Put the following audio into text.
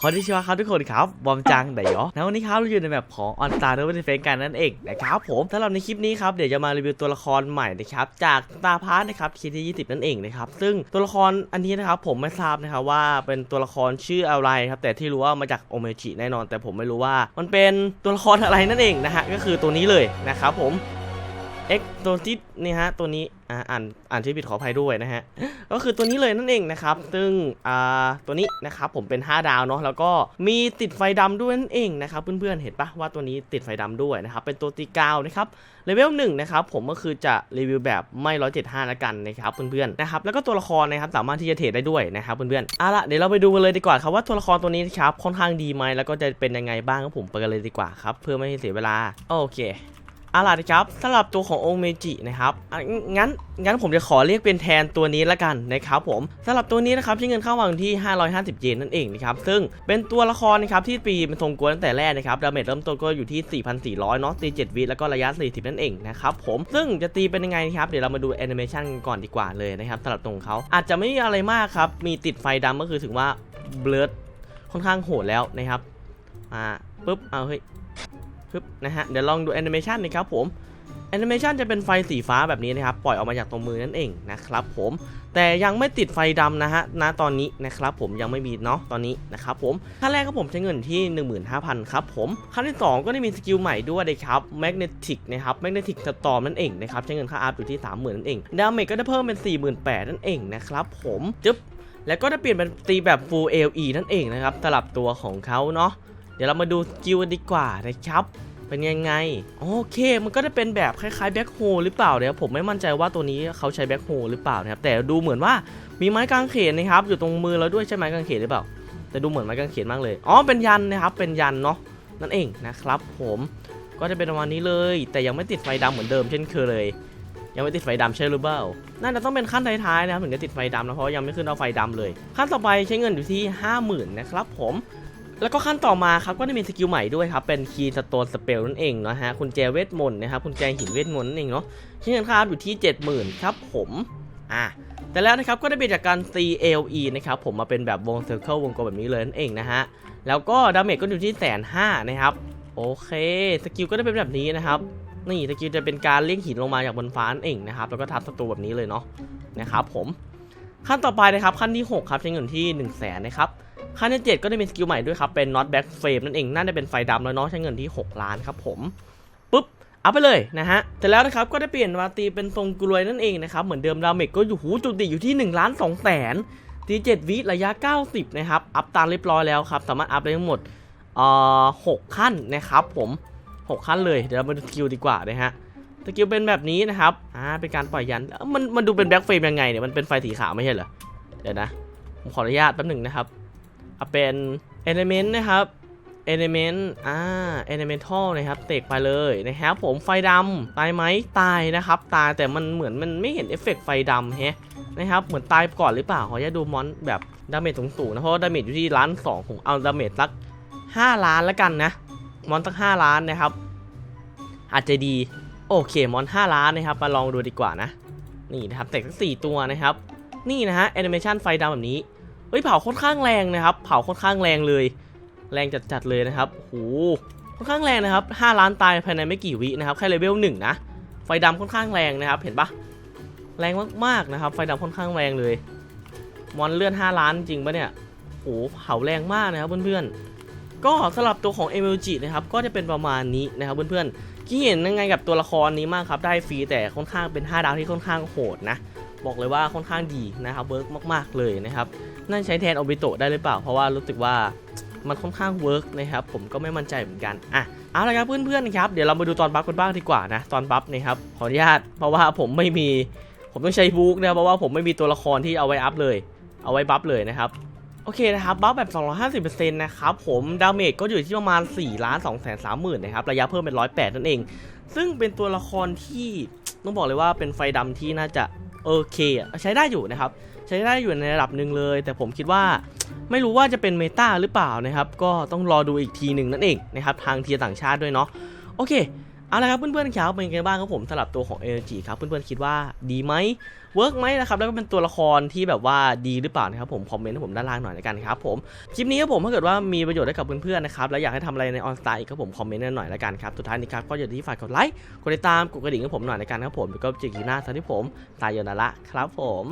ขอที่ชื่อว่าครับทุกคนครับ บอมจังไดยอนะวันนี้ครับเราอยู่ในแบบของออนตาเดอร์เฟนกันนั่นเองนะครับผมสำหรับในคลิปนี้ครับเดี๋ยวจะมารีวิวตัวละครใหม่นะครับจากตาพาร์ทนะครับคีที่ 20 นั่นเองนะครับซึ่งตัวละครอันนี้นะครับผมไม่ทราบนะครับว่าเป็นตัวละครชื่ออะไรครับแต่ที่รู้ว่ามาจากโอเมจิแน่นอน แต่ผมไม่รู้ว่ามันเป็นตัวละครอะไรนั่นเองนะฮะก็คือตัวนี้เลยนะครับผม เอ็กตัวที่นี่ฮะตัวนี้อ่าอ่านอ่านชื่อผิดขออภัยด้วยนะฮะก็คือตัวนี้เลยนั่นเองนะครับซึ่งอ่าตัวนี้นะครับผมเป็น 5 ดาวเนาะแล้วก็มีติดไฟดำด้วยนั่นเองนะครับเพื่อนๆเห็นปะว่าตัวนี้ติดไฟดำด้วยนะครับเป็นตัวตีกาวนะครับเลเวลหนึ่งนะครับผมก็คือจะรีวิวแบบไม่ร้อยเจ็ดห้าละกันนะครับเพื่อนๆนะครับแล้วก็ตัวละครนะครับสามารถที่จะเทรดได้ด้วยนะครับเพื่อนๆเอาละเดี๋ยวเราไปดูกันเลยดีกว่าครับว่าตัวละครตัวนี้นะครับค่อนข้างดีไหมแล้วก็จะเป็นยังไงบ้างครับผมไปกันเลยดีกว่าครับเพื่อไม่ให้เสียเวลาโอเค เอาล่ะนะครับสำหรับตัวขององค์เมจินะครับงั้นงั้นผมจะขอเรียกเป็นแทนตัวนี้ละกันนะครับผมสำหรับตัวนี้นะครับใช้เงินเข้าวางที่ 550 เยนนั่นเองนะครับซึ่งเป็นตัวละครนะครับที่ปีเป็นทรงกวนตั้งแต่แรกนะครับดาเมจเริ่มต้นก็อยู่ที่ 4,400 เนาะตี7วิแล้วก็ระยะ 40 นั่นเองนะครับผมซึ่งจะตีเป็นยังไงนะครับเดี๋ยวเรามาดูแอนิเมชันกันก่อนดีกว่าเลยนะครับสำหรับตรงเขาอาจจะไม่มีอะไรมากครับมีติดไฟดำก็คือถึงว่าเบลดค่อนข้างโหดแล้วนะครับอ่าปุ๊บเอาเฮ้ยึบนะฮะเดี๋ยวลองดูแอนิเมชันนะครับผมแอนิเมชันจะเป็นไฟสีฟ้าแบบนี้นะครับ ปล่อยออกมาจากตรงมือนั่นเองนะครับผมแต่ยังไม่ติดไฟดำนะฮะณตอนนี้นะครับผมยังไม่มีเนาะตอนนี้นะครับผมขั้นแรกก็ผมใช้เงินที่ 15,000 ครับผมขั้นที่ 2 ก็ได้มีสกิลใหม่ด้วยนะครับ Magnetic นะครับ Magnetic Storm นั่นเอง นะครับ ใช้เงินค่าอัพอยู่ที่ 30,000 นั่นเอง ดาเมจก็ได้เพิ่มเป็น 48,000 นั่นเอง นะครับผมจึ๊บแล้วก็ได้เปลี่ยนเป็นตีแบบ Full LE นั่นเองนะครับสลับตัวของเขาเนาะเดี๋ยวเรามาดูสกิลกันดีกว่านะครับ เป็นยังไง โอเค มันก็จะเป็นแบบคล้ายๆแบ็คโฮหรือเปล่าเนี่ยผมไม่มั่นใจว่าตัวนี้เขาใช้แบ็คโฮหรือเปล่านะครับแต่ดูเหมือนว่ามีไม้กางเขนนะครับ อยู่ตรงมือเราด้วยใช่ไหมกางเขนหรือเปล่า แต่ดูเหมือนไม้กางเขนมากเลยอ๋อเป็นยันนะครับเป็นยันเนาะนั่นเองนะครับ ผมก็จะเป็นประมาณนี้เลย แต่ยังไม่ติดไฟดำเหมือนเดิมเช่นเคยเลย ยังไม่ติดไฟดำใช่หรือเปล่าน่าจะต้องเป็นขั้นท้ายๆนะครับถึงจะติดไฟดำนะเพราะยังไม่ขึ้นเอาไฟดำเลย ขั้นต่อไปใช้เงินอยู่ที่ 50,000นะครับผม แล้วก็ขั้นต่อมาครับก็ได้มีสกิลใหม่ด้วยครับ เป็นคีย์สโตนสเปลนั่นเองเนาะฮะคุณแจเวทมนต์นะครับคุณแจหินเวทมนต์นั่นเองเนาะใช้เงินค่าอยู่ที่ 70,000ครับผมอะแต่แล้วนะครับก็ได้เปลี่ยนจากการ CLE นะครับผมมาเป็นแบบวงเซอร์เคิลวงกลมแบบนี้เลยนั่นเองนะฮะแล้วก็ดาเมจก็อยู่ที่แสนห้านะครับโอเคสกิลก็ได้เป็นแบบนี้นะครับนี่สกิลจะเป็นการเลี้ยงหินลงมาจากบนฟ้านั่นเองนะครับแล้วก็ทับศัตรูแบบนี้เลยเนาะนะครับผมขั้นต่อไปนะครับขั้นที่หกครับใช้เงินที่1 0 0 0 0แสนนะครับ ขั้นที่7ก็ได้มีสกิลใหม่ด้วยครับ เป็น not back frame นั่นเอง น่าจะเป็นไฟดำแล้วเนาะใช้เงินที่ 6 ล้านครับผมปุ๊บเอาไปเลยนะฮะเสร็จแล้วนะครับก็ได้เปลี่ยนมาตีเป็นทรงกลวยนั่นเองนะครับ เหมือนเดิมดาเมจก็อยู่หูจุดติอยู่ที่1ล้าน2แสนตี7วิระยะ 90 นะครับ อัพตามเรียบร้อยแล้วครับ สามารถอัพได้ทั้งหมดเอ่อ6ขั้นนะครับผม 6 ขั้นเลยเดี๋ยวเรามาดูสกิลดีกว่านะฮะสกิลเป็นแบบนี้นะครับอ่าเป็นการปล่อยยันมันมันดูเป็นแบ็คเฟรมยังไงเนี่ยมันเป็นไฟสีขาวไม่ใช่เหรอเดี๋ยวนะผมขออนุญาตแป๊บหนึ่งนะครับ เอาเป็น element นะครับ element อ่า elemental นะครับ เตกไปเลยนะครับผมไฟดำตายไหมตายนะครับ ตายแต่มันเหมือนมันไม่เห็นเอฟเฟกต์ไฟดำแฮะนะครับ เหมือนตายก่อนหรือเปล่าขออนุญาตดูมอนแบบดาเมจสูงๆนะ เพราะดาเมจอยู่ที่ล้านสองผมเอาดาเมจสัก 5 ล้านแล้วกันนะ มอนสัก 5 ล้านนะครับ อาจจะดี โอเค มอน 5 ล้านนะครับ มาลองดูดีกว่านะ นี่นะครับ เตกสัก 4 ตัวนะครับ นี่นะฮะแอนิเมชันไฟดำแบบนี้ เฮ้ยเผาค่อนข้างแรงนะครับ เผาค่อนข้างแรงเลย แรงจัดๆเลยนะครับโหค่อนข้างแรงนะครับ 5 ล้านตายภายในไม่กี่วินะครับแค่เลเวลหนึ่งนะไฟดำค่อนข้างแรงนะครับ เห็นปะแรงมากๆนะครับ ไฟดำค่อนข้างแรงเลยมอนเลื่อน 5 ล้านจริงปะเนี่ยโอ้โหเผาแรงมากนะครับเพื่อนๆ ก็สำหรับตัวของ m l g นะครับก็จะเป็นประมาณนี้นะครับเพื่อนๆที่เห็นยังไงกับตัวละครนี้มากครับได้ฟรีแต่ค่อนข้างเป็น 5 ดาวที่ค่อนข้างโหดนะ บอกเลยว่าค่อนข้างดีนะครับเวิร์กมากๆเลยนะครับน่าใช้แทนโอบิโตะได้หรือเปล่า เพราะว่ารู้สึกว่ามันค่อนข้างเวิร์กนะครับผมก็ไม่มั่นใจเหมือนกันอะเอาละครับเพื่อนๆนะครับเดี๋ยวเรามาดูตอนบัฟกันบ้างดีกว่านะตอนบัฟนะครับขออนุญาตเพราะว่าผมไม่มีผมต้องใช้บุ๊กนะเพราะว่าผมไม่มีตัวละครที่เอาไว้อัพเลย เอาไว้บัฟเลยนะครับโอเคนะครับบัฟแบบ 250%นะครับผมดาเมจก็อยู่ที่ประมาณ4ล้าน2แสน3หมื่นนะครับระยะเพิ่มเป็น 108 นั่นเอง ซึ่งเป็นตัวละครที่ต้องบอกเลยว่าเป็นไฟดำที่น่าจะ โอเคอะใช้ได้อยู่นะครับ ใช้ได้อยู่ในระดับหนึ่งเลย แต่ผมคิดว่าไม่รู้ว่าจะเป็นเมตาหรือเปล่านะครับ ก็ต้องรอดูอีกทีหนึ่งนั่นเองนะครับ ทางเทียต่างชาติด้วยเนาะโอเค เอาละครับเพื่อนๆครับเป็นไงบ้างครับผมสำหรับตัวของ Energy ครับเพื่อนๆคิดว่าดีไหมเวิร์กไหมนะครับแล้วก็เป็นตัวละครที่แบบว่าดีหรือเปล่านะครับผมคอมเมนต์ให้ผมด้านล่างหน่อยละกันครับผมคลิปนี้ครับผมถ้าเกิดว่ามีประโยชน์ให้กับเพื่อนๆนะครับแล้วอยากให้ทำอะไรในออนสไตาร์อีกครับผมคอมเมนต์หน่อยละกันครับสุดท้ายนี้ครับก็อย่าลืมที่ฝากกดไลค์กดติดตามกดกระดิ่งให้ผมหน่อยละกันครับผมแล้วก็เจอกันหน้าสวัสดีผมตายโยนาระครับผม